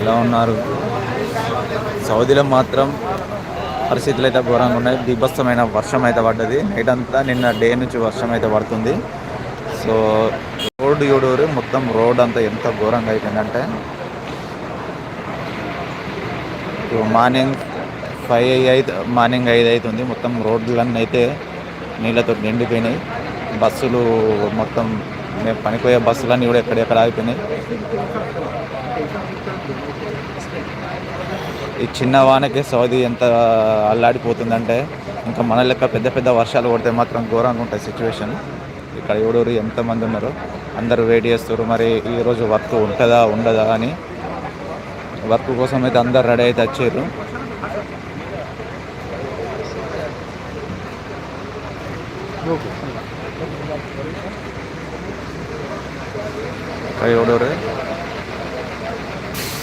ఎలా ఉన్నారు. సౌదీలో మాత్రం పరిస్థితులు అయితే ఘోరంగా ఉన్నాయి. బీభత్సమైన వర్షం అయితే పడ్డది. నైట్ అంతా నిన్న డే నుంచి వర్షం అయితే పడుతుంది. సో రోడ్డు చూడూరు మొత్తం రోడ్ అంతా ఎంత ఘోరంగా అయిపోయిందంటే మార్నింగ్ ఫైవ్ అయితే మార్నింగ్ ఐదు అవుతుంది. మొత్తం రోడ్లన్నీ అయితే నీళ్ళతో నిండిపోయినాయి. బస్సులు మొత్తం మేము పనిపోయే బస్సులన్నీ కూడా ఎక్కడెక్కడ ఆగిపోయినాయి. ఈ చిన్న వానకే సౌదీ ఎంత అల్లాడిపోతుందంటే ఇంకా మన లెక్క పెద్ద పెద్ద వర్షాలు కొడితే మాత్రం ఘోరంగా ఉంటాయి సిచ్యువేషన్ ఇక్కడ ఎవడూరు ఎంతమంది ఉన్నారు అందరూ వెయిట్ చేస్తారు. మరి ఈరోజు వర్క్ ఉంటుందా ఉండదా అని వర్క్ కోసం అయితే అందరు రెడీ అయితే వచ్చారు. ఎవడెవరు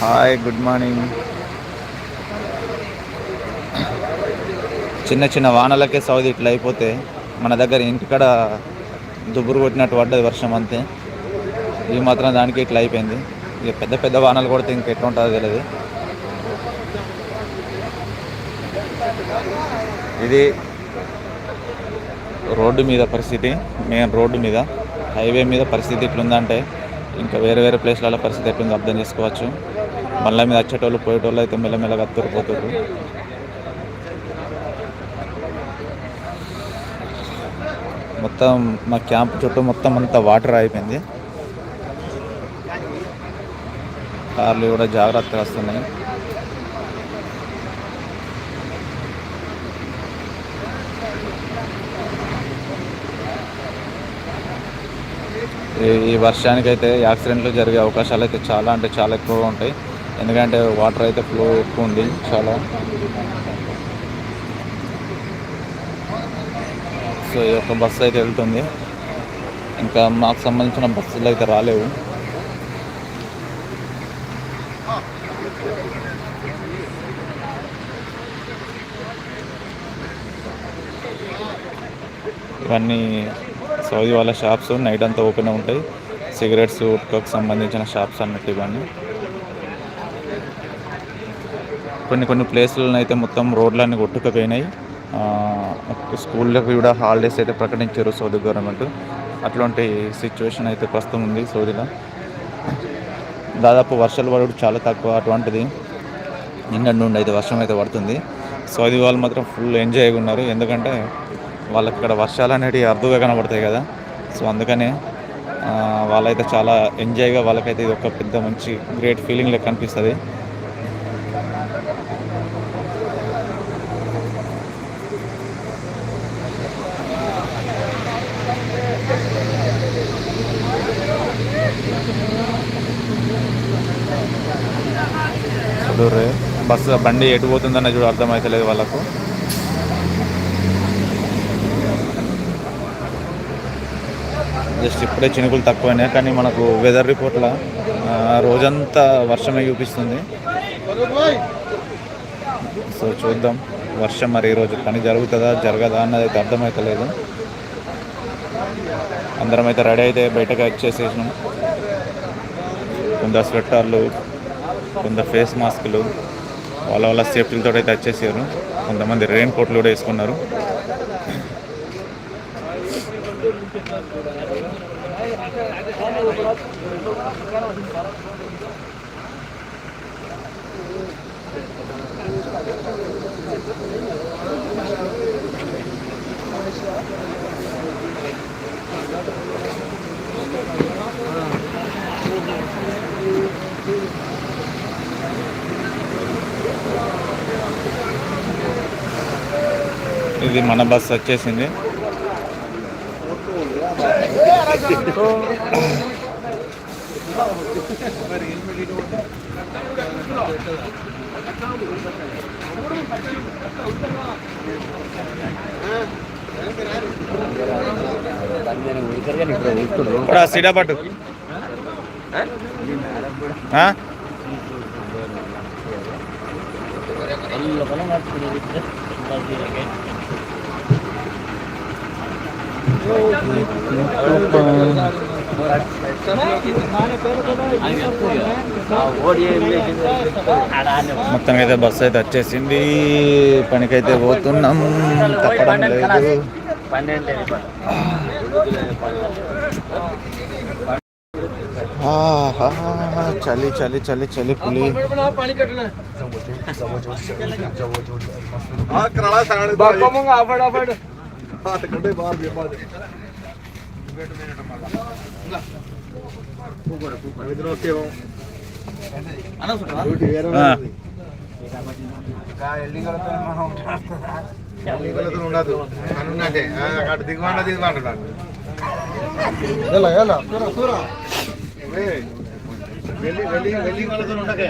హాయ్ గుడ్ మార్నింగ్ చిన్న చిన్న వానలకే సౌదీ ఇట్లా అయిపోతే మన దగ్గర ఇంటికాడ దుబ్బురు కొట్టినట్టు పడ్డది వర్షం అంతే. ఈ మాత్రం దానికి ఇట్లా అయిపోయింది. ఇక పెద్ద పెద్ద వానలు కొడితే ఇంక ఎట్లా ఉంటుందో తెలియదు ఇది రోడ్డు మీద పరిస్థితి మెయిన్ రోడ్డు మీద హైవే మీద పరిస్థితి ఇట్లుందంటే ఇంకా వేరే వేరే ప్లేస్లలో పరిస్థితి అయిపోయింది అర్థం చేసుకోవచ్చు. మళ్ళీ మీద వచ్చేటోళ్ళు పోయేటోళ్ళు అయితే మెల్లమెల్లగా అత్తూరిపోతారు మొత్తం మా క్యాంప్ చుట్టూ మొత్తం అంతా వాటర్ అయిపోయింది కార్లు కూడా జాగ్రత్తగా వస్తున్నాయి. ఈ వర్షానికి అయితే యాక్సిడెంట్లు జరిగే అవకాశాలు అయితే చాలా అంటే చాలా ఎక్కువగా ఉంటాయి. ఎందుకంటే వాటర్ అయితే ఫ్లో ఎక్కువ ఉంది చాలా. సో ఈ యొక్క బస్సు అయితే వెళ్తుంది. ఇంకా మాకు సంబంధించిన బస్సులు అయితే రాలేవు. ఇవన్నీ సౌదీ వాళ్ళ షాప్స్ నైట్ అంతా ఓపెన్ ఉంటాయి. సిగరెట్స్ ఉట్కకు సంబంధించిన షాప్స్ అన్నట్టు ఇవన్నీ. కొన్ని కొన్ని ప్లేస్లలో అయితే మొత్తం రోడ్లన్నీ కొట్టుకుపోయినాయి. స్కూళ్ళకి కూడా హాలిడేస్ అయితే ప్రకటించారు సౌదీ గవర్నమెంట్. అట్లాంటి సిచ్యువేషన్ అయితే ప్రస్తుతం ఉంది సౌదీలో. దాదాపు వర్షాలు పడడం చాలా తక్కువ అటువంటిది. నిన్న నుండి అయితే వర్షం అయితే పడుతుంది. సౌదీ వాళ్ళు మాత్రం ఫుల్ ఎంజాయ్గా ఉన్నారు. ఎందుకంటే వాళ్ళకి ఇక్కడ వర్షాలు అనేటివి అర్థంగా కనబడతాయి కదా. సో అందుకనే వాళ్ళైతే చాలా ఎంజాయ్గా వాళ్ళకైతే ఇది ఒక పెద్ద మంచి గ్రేట్ ఫీలింగ్ లెక్క అనిపిస్తుంది బస్సు బండి ఎటు పోతుందన్న చూడు అర్థమవుతలేదు వాళ్ళకు. జస్ట్ ఇప్పుడే చినుకులు తక్కువైనాయి కానీ మనకు వెదర్ రిపోర్ట్లో రోజంతా వర్షమే చూపిస్తుంది. సో చూద్దాం వర్షం మరి ఈరోజు పని జరుగుతుందా జరగదా అన్నది అయితే అర్థమవుతలేదు అందరం అయితే రెడీ అయితే బయటకు వచ్చేసేసినాం కొంత స్వెట్టర్లు కొంత ఫేస్ మాస్కులు వాళ్ళ వాళ్ళ సేఫ్టీలతో అయితే వచ్చేసారు. కొంతమంది రెయిన్ కోట్లు కూడా వేసుకున్నారు. ఇది మన బస్ వచ్చేసింది. ఇప్పుడు సిడా పట్టు. మొత్తం అయితే బస్సు అయితే వచ్చేసింది. పనికైతే పోతున్నాం. తప్పడం లేదు. చలి చలి చలి చలి పులి. ఆ, ఉండదు అనున్నట్టే అక్కడ దిగుమంట దిగుమంటున్నాడు వెళ్ళి వెళ్ళి వెళ్ళి వాళ్ళతో ఉండకే